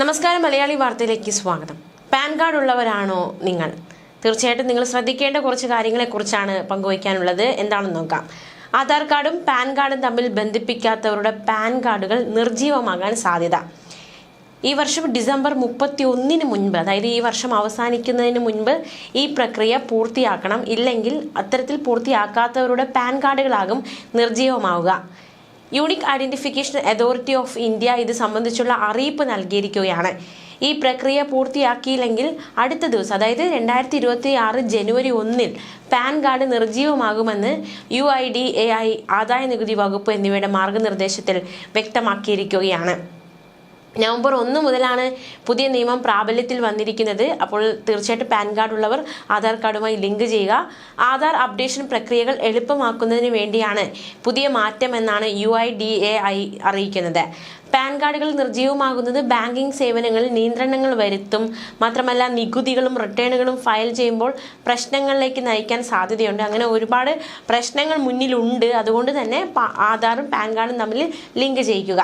നമസ്കാരം മലയാളി വാർത്തയിലേക്ക് സ്വാഗതം. പാൻ കാർഡ് ഉള്ളവരാണോ നിങ്ങൾ? തീർച്ചയായിട്ടും നിങ്ങൾ ശ്രദ്ധിക്കേണ്ട കുറച്ച് കാര്യങ്ങളെക്കുറിച്ചാണ് പങ്കുവയ്ക്കാനുള്ളത്. എന്താണെന്ന് നോക്കാം. ആധാർ കാർഡും പാൻ കാർഡും തമ്മിൽ ബന്ധിപ്പിക്കാത്തവരുടെ പാൻ കാർഡുകൾ നിർജീവമാകാൻ സാധ്യത. ഈ വർഷം ഡിസംബർ മുപ്പത്തി ഒന്നിന് മുൻപ് അതായത് ഈ വർഷം അവസാനിക്കുന്നതിന് മുൻപ് ഈ പ്രക്രിയ പൂർത്തിയാക്കണം. ഇല്ലെങ്കിൽ അത്തരത്തിൽ പൂർത്തിയാക്കാത്തവരുടെ പാൻ കാർഡുകളാകും നിർജീവമാവുക unique identification authority of India ഇത് സംബന്ധിച്ചുള്ള അറിയിപ്പ് നൽകിയിരിക്കുകയാണ്. ഈ പ്രക്രിയ പൂർത്തിയാക്കിയില്ലെങ്കിൽ അടുത്ത ദിവസം അതായത് രണ്ടായിരത്തി ഇരുപത്തി ആറ് ജനുവരി ഒന്നിൽ PAN card നിർജീവമാകുമെന്ന് U I D A I ആദായ നികുതി വകുപ്പ് എന്നിവയുടെ മാർഗനിർദ്ദേശത്തിൽ വ്യക്തമാക്കിയിരിക്കുകയാണ്. നവംബർ ഒന്ന് മുതലാണ് പുതിയ നിയമം പ്രാബല്യത്തിൽ വന്നിരിക്കുന്നത്. അപ്പോൾ തീർച്ചയായിട്ടും പാൻ കാർഡ് ഉള്ളവർ ആധാർ കാർഡുമായി ലിങ്ക് ചെയ്യുക. ആധാർ അപ്ഡേഷൻ പ്രക്രിയകൾ എളുപ്പമാക്കുന്നതിന് വേണ്ടിയാണ് പുതിയ മാറ്റം എന്നാണ് U I D A I അറിയിക്കുന്നത്. പാൻ കാർഡുകൾ നിർജീവമാകുന്നത് ബാങ്കിംഗ് സേവനങ്ങളിൽ നിയന്ത്രണങ്ങൾ വരുത്തും. മാത്രമല്ല നികുതികളും റിട്ടേണുകളും ഫയൽ ചെയ്യുമ്പോൾ പ്രശ്നങ്ങളിലേക്ക് നയിക്കാൻ സാധ്യതയുണ്ട്. അങ്ങനെ ഒരുപാട് പ്രശ്നങ്ങൾ മുന്നിലുണ്ട്. അതുകൊണ്ട് തന്നെ ആധാറും പാൻ കാർഡും തമ്മിൽ ലിങ്ക് ചെയ്യിക്കുക.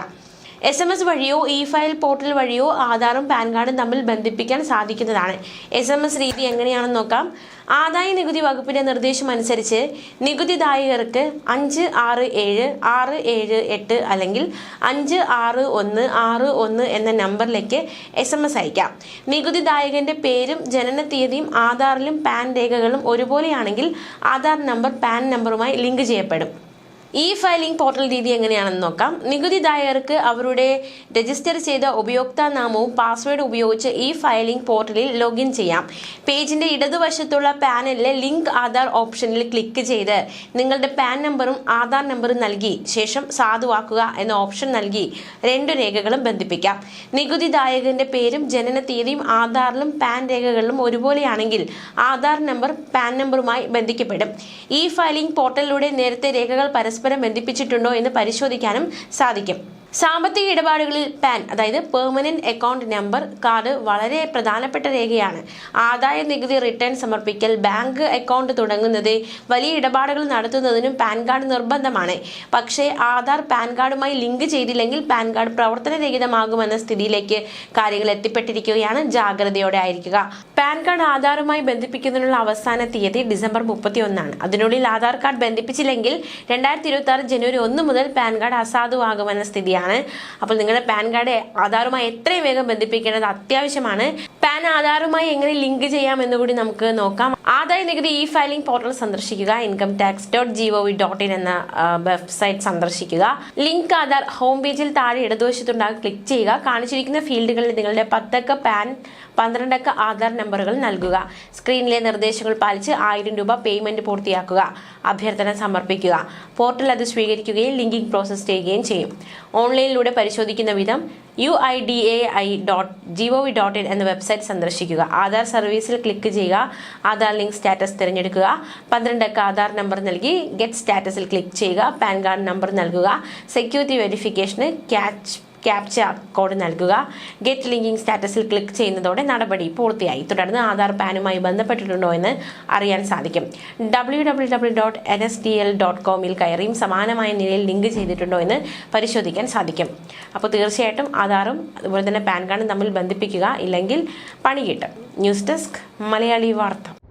എസ് എം എസ് വഴിയോ ഇ ഫയൽ പോർട്ടൽ വഴിയോ ആധാറും പാൻ കാർഡും തമ്മിൽ ബന്ധിപ്പിക്കാൻ സാധിക്കുന്നതാണ്. എസ് എം എസ് രീതി എങ്ങനെയാണെന്ന് നോക്കാം. ആദായ നികുതി വകുപ്പിന്റെ നിർദ്ദേശം അനുസരിച്ച് നികുതിദായകർക്ക് അഞ്ച് ആറ് ഏഴ് ആറ് ഏഴ് എട്ട് അല്ലെങ്കിൽ അഞ്ച് ആറ് ഒന്ന് ആറ് ഒന്ന് എന്ന നമ്പറിലേക്ക് എസ് എം എസ് അയക്കാം. നികുതിദായകന്റെ പേരും ജനന തീയതിയും ആധാറിലും പാൻ രേഖകളും ഒരുപോലെയാണെങ്കിൽ ആധാർ നമ്പർ പാൻ നമ്പറുമായി ലിങ്ക് ചെയ്യപ്പെടും. ഇ ഫയലിംഗ് പോർട്ടൽ രീതി എങ്ങനെയാണെന്ന് നോക്കാം. നികുതിദായകർക്ക് അവരുടെ രജിസ്റ്റർ ചെയ്ത ഉപയോക്താനാമവും പാസ്വേഡ് ഉപയോഗിച്ച് ഇ ഫയലിംഗ് പോർട്ടലിൽ ലോഗിൻ ചെയ്യാം. പേജിന്റെ ഇടതുവശത്തുള്ള പാനലിലെ ലിങ്ക് ആധാർ ഓപ്ഷനിൽ ക്ലിക്ക് ചെയ്ത് നിങ്ങളുടെ പാൻ നമ്പറും ആധാർ നമ്പറും നൽകി. ശേഷം സാധുവാക്കുക എന്ന ഓപ്ഷൻ നൽകി. രണ്ടു രേഖകളും ബന്ധിപ്പിക്കാം. നികുതിദായകന്റെ പേരും ജനന തീയതിയും ആധാറിലും പാൻ രേഖകളിലും ഒരുപോലെയാണെങ്കിൽ ആധാർ നമ്പർ പാൻ നമ്പറുമായി ബന്ധിക്കപ്പെടും. ഇ ഫയലിംഗ് പോർട്ടലിലൂടെ നേരത്തെ രേഖകൾ പരസ്പരം ബന്ധിപ്പിച്ചിട്ടുണ്ടോ എന്ന് പരിശോധിക്കാനും സാധിക്കും സാമ്പത്തിക ഇടപാടുകളിൽ പാൻ അതായത് പെർമനന്റ് അക്കൗണ്ട് നമ്പർ കാർഡ് വളരെ പ്രധാനപ്പെട്ട രേഖയാണ്. ആദായ നികുതി റിട്ടേൺ സമർപ്പിക്കൽ ബാങ്ക് അക്കൗണ്ട് തുടങ്ങുന്നത് വലിയ ഇടപാടുകൾ നടത്തുന്നതിനും പാൻ കാർഡ് നിർബന്ധമാണ്. പക്ഷേ ആധാർ പാൻ കാർഡുമായി ലിങ്ക് ചെയ്തില്ലെങ്കിൽ പാൻ കാർഡ് പ്രവർത്തനരഹിതമാകുമെന്ന സ്ഥിതിയിലേക്ക് കാര്യങ്ങൾ എത്തിപ്പെട്ടിരിക്കുകയാണ്. ജാഗ്രതയോടെ ആയിരിക്കുക. പാൻ കാർഡ് ആധാറുമായി ബന്ധിപ്പിക്കുന്നതിനുള്ള അവസാന തീയതി ഡിസംബർ മുപ്പത്തി ഒന്നാണ് അതിനുള്ളിൽ ആധാർ കാർഡ് ബന്ധിപ്പിച്ചില്ലെങ്കിൽ രണ്ടായിരത്തി ഇരുപത്തി ആറ് ജനുവരി ഒന്ന് മുതൽ പാൻ കാർഡ് അസാധുവാകുമെന്ന സ്ഥിതിയാണ്. അപ്പോൾ നിങ്ങളുടെ പാൻ കാർഡ് ആധാറുമായി എത്രയും വേഗം ബന്ധിപ്പിക്കേണ്ടത് അത്യാവശ്യമാണ്. പാൻ ആധാറുമായി എങ്ങനെ ലിങ്ക് ചെയ്യാം കൂടി നമുക്ക് നോക്കാം. ആദായ നികുതി ഇ ഫയലിംഗ് പോർട്ടൽ സന്ദർശിക്കുക income tax dot G O V dot in എന്ന വെബ്സൈറ്റ് സന്ദർശിക്കുക. ലിങ്ക് ആധാർ ഹോം പേജിൽ താഴെ ഇടതുവശത്തുണ്ടാകും. ക്ലിക്ക് ചെയ്യുക. കാണിച്ചിരിക്കുന്ന ഫീൽഡുകളിൽ നിങ്ങളുടെ പത്തക്ക പാൻ പന്ത്രണ്ടക്ക ആധാർ നമ്പറുകൾ നൽകുക. സ്ക്രീനിലെ നിർദ്ദേശങ്ങൾ പാലിച്ച് ആയിരം രൂപ പേയ്മെന്റ് പൂർത്തിയാക്കുക. അഭ്യർത്ഥന സമർപ്പിക്കുക. പോർട്ടൽ അത് സ്വീകരിക്കുകയും ലിങ്കിംഗ് പ്രോസസ് ചെയ്യുകയും ചെയ്യും. ഓൺലൈനിലൂടെ പരിശോധിക്കുന്ന വിധം U I D A I dot G O V dot in എന്ന വെബ്സൈറ്റ് സന്ദർശിക്കുക. ആധാർ സർവീസിൽ ക്ലിക്ക് ചെയ്യുക. ആധാർ ലിങ്ക് സ്റ്റാറ്റസ് തിരഞ്ഞെടുക്കുക. പന്ത്രണ്ടക്ക ആധാർ നമ്പർ നൽകി ഗെറ്റ് സ്റ്റാറ്റസിൽ ക്ലിക്ക് ചെയ്യുക. പാൻ കാർഡ് നമ്പർ നൽകുക. സെക്യൂരിറ്റി വെരിഫിക്കേഷന് ക്യാച്ച് ക്യാപ്ച കോഡ് നൽകുക. ഗെറ്റ് ലിങ്കിങ് സ്റ്റാറ്റസിൽ ക്ലിക്ക് ചെയ്യുന്നതോടെ നടപടി പൂർത്തിയായി. തുടർന്ന് ആധാർ പാനുമായി ബന്ധപ്പെട്ടിട്ടുണ്ടോ എന്ന് അറിയാൻ സാധിക്കും. W W W dot N S D L dot കോമിൽ കയറിയും സമാനമായ നിലയിൽ ലിങ്ക് ചെയ്തിട്ടുണ്ടോ എന്ന് പരിശോധിക്കാൻ സാധിക്കും. അപ്പോൾ തീർച്ചയായിട്ടും ആധാറും അതുപോലെ തന്നെ പാൻ കാർഡും തമ്മിൽ ബന്ധിപ്പിക്കുക. ഇല്ലെങ്കിൽ പണി കിട്ടും. ന്യൂസ് ഡെസ്ക് മലയാളി വാർത്ത.